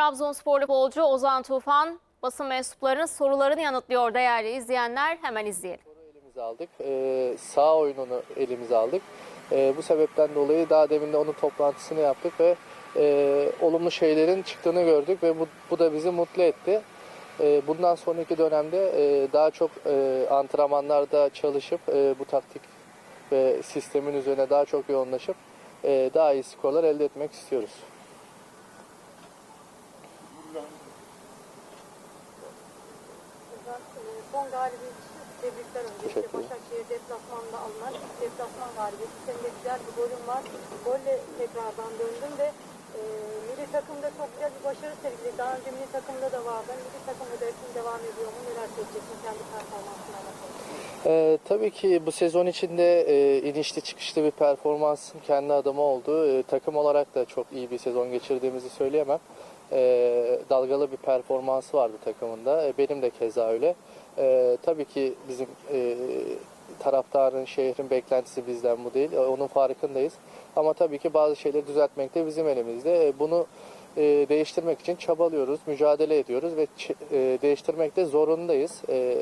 Trabzonsporlu bolcu Ozan Tufan basın mensuplarının sorularını yanıtlıyor değerli izleyenler. Hemen izleyelim. elimize aldık. Ee, sağ oyununu elimize aldık. Ee, bu sebepten dolayı daha demin de onun toplantısını yaptık ve e, olumlu şeylerin çıktığını gördük ve bu, bu da bizi mutlu etti. Ee, bundan sonraki dönemde e, daha çok e, antrenmanlarda çalışıp e, bu taktik ve sistemin üzerine daha çok yoğunlaşıp e, daha iyi skorlar elde etmek istiyoruz. Buradan, e, Son galibiyet için tebrikler öncelikle. Başakşehir deplasmanında alınan deplasman galibiyeti. Senin de güzel bir golün var. Golle tekrardan döndün ve e, milli takımda çok güzel bir başarı sergiledi. Daha önce milli takımda da vardı. Milli takımda da hepsini devam ediyor mu? Neler söyleyeceksin kendi performansına alakalı? Ee, tabii ki bu sezon içinde e, inişli çıkışlı bir performansım kendi adıma oldu. E, takım olarak da çok iyi bir sezon geçirdiğimizi söyleyemem. E, dalgalı bir performansı vardı takımında. E, benim de keza öyle. E, tabii ki bizim e, taraftarın, şehrin beklentisi bizden bu değil. E, onun farkındayız. Ama tabii ki bazı şeyleri düzeltmek de bizim elimizde. E, bunu e, değiştirmek için çabalıyoruz, mücadele ediyoruz ve e, değiştirmek de zorundayız. E,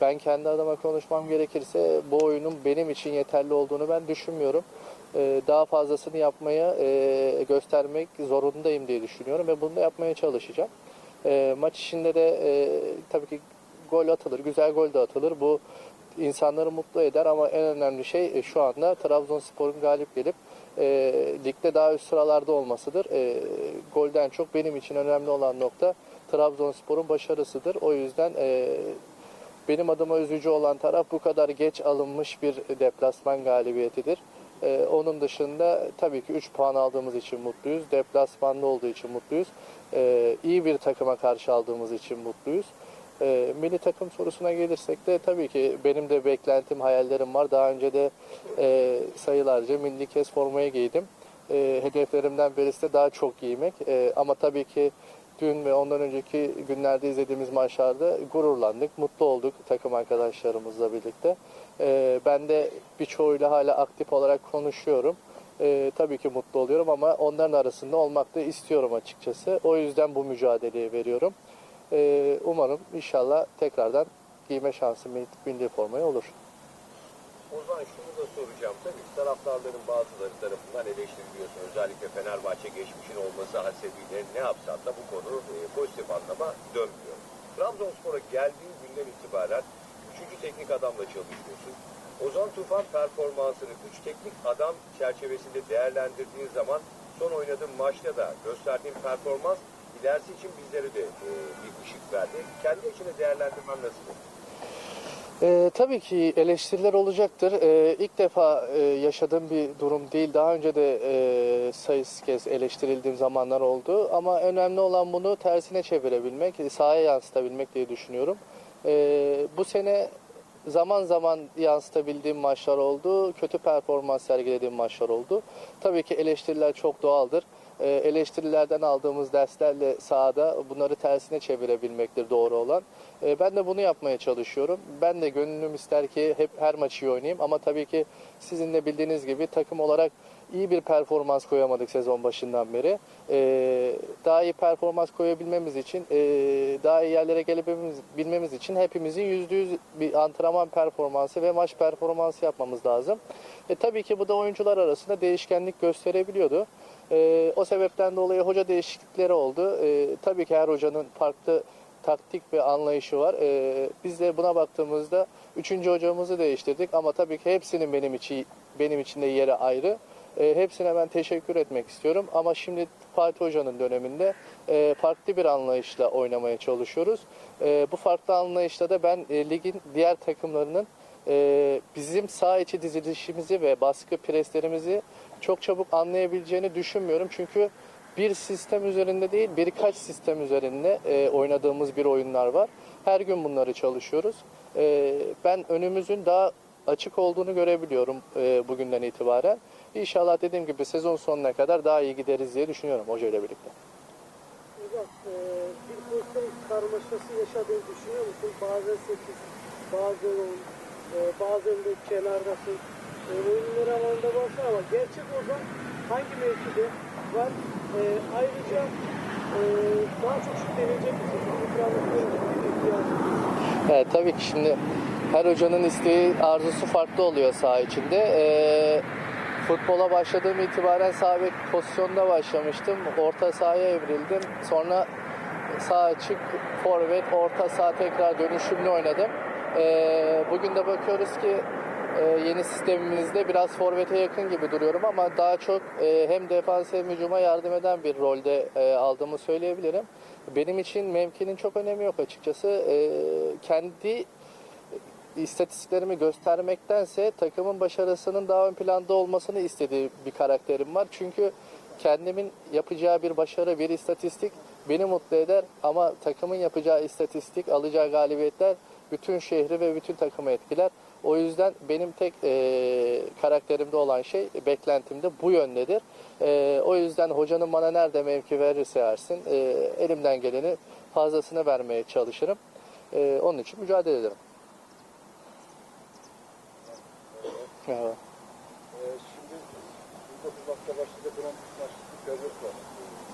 ben kendi adıma konuşmam gerekirse bu oyunun benim için yeterli olduğunu ben düşünmüyorum. E, daha fazlasını yapmaya e, göstermek zorundayım diye düşünüyorum ve bunu da yapmaya çalışacağım. E, maç içinde de e, tabii ki gol atılır, güzel gol de atılır. Bu insanları mutlu eder ama en önemli şey e, şu anda Trabzonspor'un galip gelip e, ligde daha üst sıralarda olmasıdır. E, golden çok benim için önemli olan nokta Trabzonspor'un başarısıdır. O yüzden e, benim adıma üzücü olan taraf bu kadar geç alınmış bir deplasman galibiyetidir. Ee, onun dışında tabii ki 3 puan aldığımız için mutluyuz. Deplasmanda olduğu için mutluyuz. Ee, iyi bir takıma karşı aldığımız için mutluyuz. Ee, milli takım sorusuna gelirsek de tabii ki benim de beklentim, hayallerim var. Daha önce de e, sayılarca milli kez formaya giydim. E, hedeflerimden birisi de daha çok giymek. E, ama tabii ki dün ve ondan önceki günlerde izlediğimiz maçlarda gururlandık, mutlu olduk takım arkadaşlarımızla birlikte. Ee, ben de birçoğuyla hala aktif olarak konuşuyorum. Ee, tabii ki mutlu oluyorum ama onların arasında olmak da istiyorum açıkçası. O yüzden bu mücadeleyi veriyorum. Ee, umarım inşallah tekrardan giyme şansım milli formaya olur. Ozan şunu da soracağım. Tabii taraftarların bazıları tarafından eleştiriliyorsun. Özellikle Fenerbahçe geçmişin olması hasebiyle ne yapsan da bu konu e, pozitif anlama dönmüyor. Trabzonspor'a geldiğin günden itibaren 3. teknik adamla çalışıyorsun. Ozan Tufan performansını 3 teknik adam çerçevesinde değerlendirdiğin zaman son oynadığın maçta da gösterdiğin performans ilerisi için bizlere de e, bir ışık verdi. Kendi içine değerlendirmen nasıl? Ee, tabii ki eleştiriler olacaktır. Ee, ilk defa e, yaşadığım bir durum değil. Daha önce de e, sayısız kez eleştirildiğim zamanlar oldu. Ama önemli olan bunu tersine çevirebilmek, sahaya yansıtabilmek diye düşünüyorum. Ee, bu sene zaman zaman yansıtabildiğim maçlar oldu. Kötü performans sergilediğim maçlar oldu. Tabii ki eleştiriler çok doğaldır. Ee, eleştirilerden aldığımız derslerle sahada bunları tersine çevirebilmektir doğru olan. Ee, ben de bunu yapmaya çalışıyorum. Ben de gönlüm ister ki hep her maçı oynayayım ama tabii ki sizin de bildiğiniz gibi takım olarak iyi bir performans koyamadık sezon başından beri. Ee, daha iyi performans koyabilmemiz için, daha iyi yerlere gelebilmemiz bilmemiz için hepimizin yüzde yüz bir antrenman performansı ve maç performansı yapmamız lazım. E, tabii ki bu da oyuncular arasında değişkenlik gösterebiliyordu. E, o sebepten dolayı hoca değişiklikleri oldu. E, tabii ki her hocanın farklı taktik ve anlayışı var. E, biz de buna baktığımızda üçüncü hocamızı değiştirdik ama tabii ki hepsinin benim için benim için de yeri ayrı. E, hepsine ben teşekkür etmek istiyorum ama şimdi Fatih Hoca'nın döneminde e, farklı bir anlayışla oynamaya çalışıyoruz. E, bu farklı anlayışla da ben e, ligin diğer takımlarının e, bizim sağ içi dizilişimizi ve baskı preslerimizi çok çabuk anlayabileceğini düşünmüyorum. Çünkü bir sistem üzerinde değil birkaç sistem üzerinde e, oynadığımız bir oyunlar var. Her gün bunları çalışıyoruz. E, ben önümüzün daha açık olduğunu görebiliyorum e, bugünden itibaren. İnşallah dediğim gibi sezon sonuna kadar daha iyi gideriz diye düşünüyorum hoca birlikte. Hocam e, bir pozisyon karmaşası yaşadığını düşünüyor musun? Bazen 8, bazen 10, e, bazen de kenardasın. E, oyunları alanda varsın ama gerçek Ozan hangi mevkide var? E, ayrıca e, daha çok misiniz? Antrenörlerin ihtiyacı. Evet, tabii ki şimdi her hocanın isteği, arzusu farklı oluyor saha içinde. Ee, futbola başladığım itibaren sağ bek pozisyonda başlamıştım. Orta sahaya evrildim. Sonra sağ açık, forvet, orta saha tekrar dönüşümlü oynadım. Ee, bugün de bakıyoruz ki e, yeni sistemimizde biraz forvete yakın gibi duruyorum ama daha çok e, hem defans hem hücuma yardım eden bir rolde e, aldığımı söyleyebilirim. Benim için mevkinin çok önemi yok açıkçası. Kendi istatistiklerimi göstermektense takımın başarısının daha ön planda olmasını istediği bir karakterim var. Çünkü kendimin yapacağı bir başarı, bir istatistik beni mutlu eder ama takımın yapacağı istatistik, alacağı galibiyetler bütün şehri ve bütün takımı etkiler. O yüzden benim tek e, karakterimde olan şey, beklentim de bu yöndedir. E, o yüzden hocanın bana nerede mevki verirse versin, e, elimden geleni fazlasını vermeye çalışırım. E, onun için mücadele ederim. Merhaba. Ee, şimdi 19 Mart'ta bulan bir maçlık bir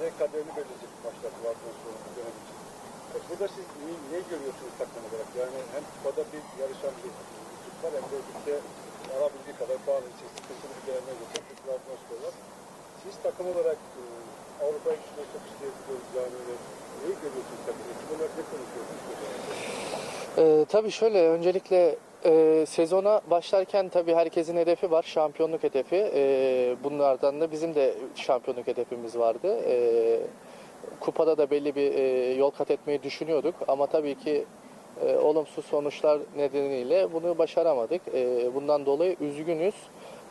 Altın kaderini belirleyecek maçlar bu Altınspor'un bu dönem. E, siz ne, görüyorsunuz takım olarak? Yani hem kupada bir yarışan bir ekip hem de ligde alabildiği bir dönemine geçen bir Trabzonspor var. Siz takım olarak e, Avrupa içinde çok isteyebiliyoruz ve neyi görüyorsunuz takım? Ne konuşuyorsunuz? Ee, tabii şöyle öncelikle e, sezona başlarken tabii herkesin hedefi var. Şampiyonluk hedefi. Ee, bunlardan da bizim de şampiyonluk hedefimiz vardı. Ee, kupada da belli bir e, yol kat etmeyi düşünüyorduk. Ama tabii ki e, olumsuz sonuçlar nedeniyle bunu başaramadık. E, bundan dolayı üzgünüz.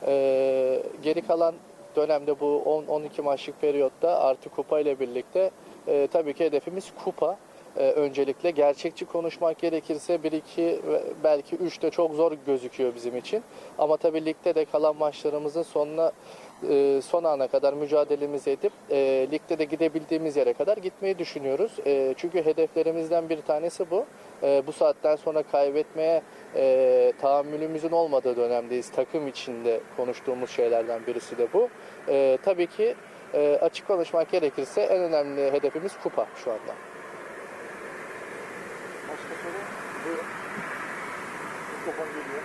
E, geri kalan dönemde bu 10-12 maçlık periyotta artı kupa ile birlikte e, tabii ki hedefimiz kupa. E, öncelikle gerçekçi konuşmak gerekirse 1-2 ve belki 3 de çok zor gözüküyor bizim için. Ama tabii ligde de kalan maçlarımızın sonuna e, son ana kadar mücadelemizi edip e, ligde de gidebildiğimiz yere kadar gitmeyi düşünüyoruz. Çünkü hedeflerimizden bir tanesi bu. Bu saatten sonra kaybetmeye tahammülümüzün olmadığı dönemdeyiz. Takım içinde konuştuğumuz şeylerden birisi de bu. Tabii ki açık konuşmak gerekirse en önemli hedefimiz kupa şu anda. Başka soru? Buyurun. Mikrofon geliyor.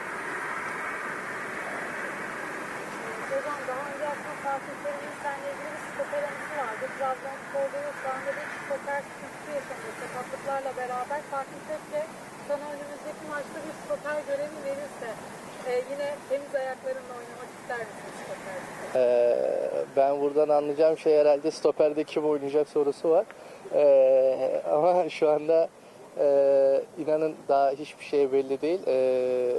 Hocam daha önce aslında Fatih Terim'in seninle ilgili bir stoper anısı vardı. Trabzonspor'da da şu anda bir stoper sıkıntısı yaşanıyor. Sakatlıklarla beraber Fatih Tekke sana önümüzdeki maçta bir stoper görevi verirse e, yine temiz ayaklarınla oynamak ister misin stoper? Ee, ben buradan anlayacağım şey herhalde stoperde kim oynayacak sorusu var. Ee, ama şu anda e, inanın daha hiçbir şey belli değil. Ee,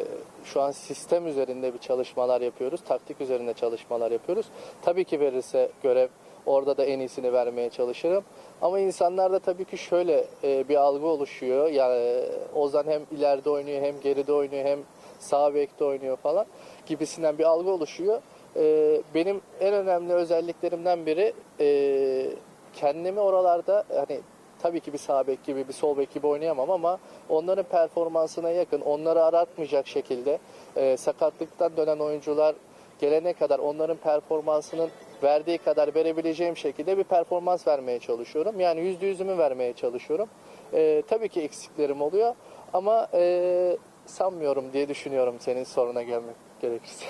şu an sistem üzerinde bir çalışmalar yapıyoruz. Taktik üzerinde çalışmalar yapıyoruz. Tabii ki verirse görev orada da en iyisini vermeye çalışırım. Ama insanlarda tabii ki şöyle e, bir algı oluşuyor. Yani e, Ozan hem ileride oynuyor hem geride oynuyor hem sağ bekte oynuyor falan gibisinden bir algı oluşuyor. Ee, benim en önemli özelliklerimden biri e, kendimi oralarda hani tabii ki bir sağ bek gibi bir sol bek gibi oynayamam ama onların performansına yakın onları aratmayacak şekilde e, sakatlıktan dönen oyuncular gelene kadar onların performansının verdiği kadar verebileceğim şekilde bir performans vermeye çalışıyorum. Yani yüzde yüzümü vermeye çalışıyorum. E, tabii ki eksiklerim oluyor ama e, sanmıyorum diye düşünüyorum senin soruna gelmek gerekirse.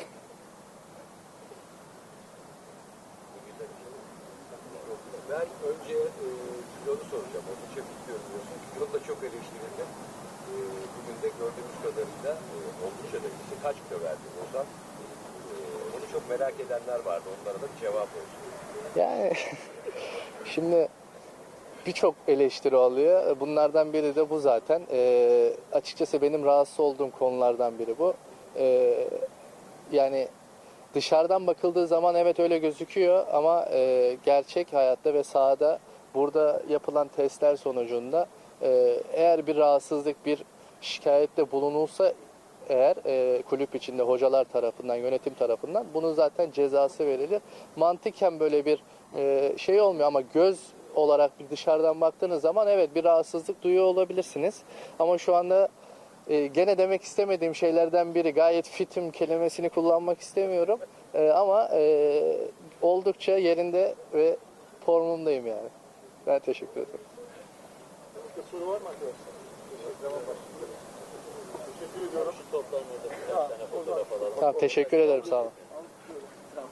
Ben önce e, kilonu soracağım. Oldukça fit görünüyorsun. Kilon da çok eleştirildi. E, bugün de gördüğümüz kadarıyla e, oldukça da işte kaç kilo verdin Ozan? E, onu çok merak edenler vardı. Onlara da bir cevap olsun. Yani şimdi birçok eleştiri oluyor. Bunlardan biri de bu zaten. Ee, açıkçası benim rahatsız olduğum konulardan biri bu. Ee, yani dışarıdan bakıldığı zaman evet öyle gözüküyor ama e, gerçek hayatta ve sahada burada yapılan testler sonucunda e, eğer bir rahatsızlık, bir şikayette bulunulsa eğer e, kulüp içinde hocalar tarafından, yönetim tarafından bunun zaten cezası verilir. Mantıken böyle bir e, şey olmuyor ama göz olarak bir dışarıdan baktığınız zaman evet bir rahatsızlık duyuyor olabilirsiniz. Ama şu anda e, gene demek istemediğim şeylerden biri gayet fitim kelimesini kullanmak istemiyorum. E, ama e, oldukça yerinde ve formumdayım yani. Ben teşekkür ederim. Başka soru var mı arkadaşlar? Teşekkür ediyorum. Tamam teşekkür ederim sağ olun. Tamam.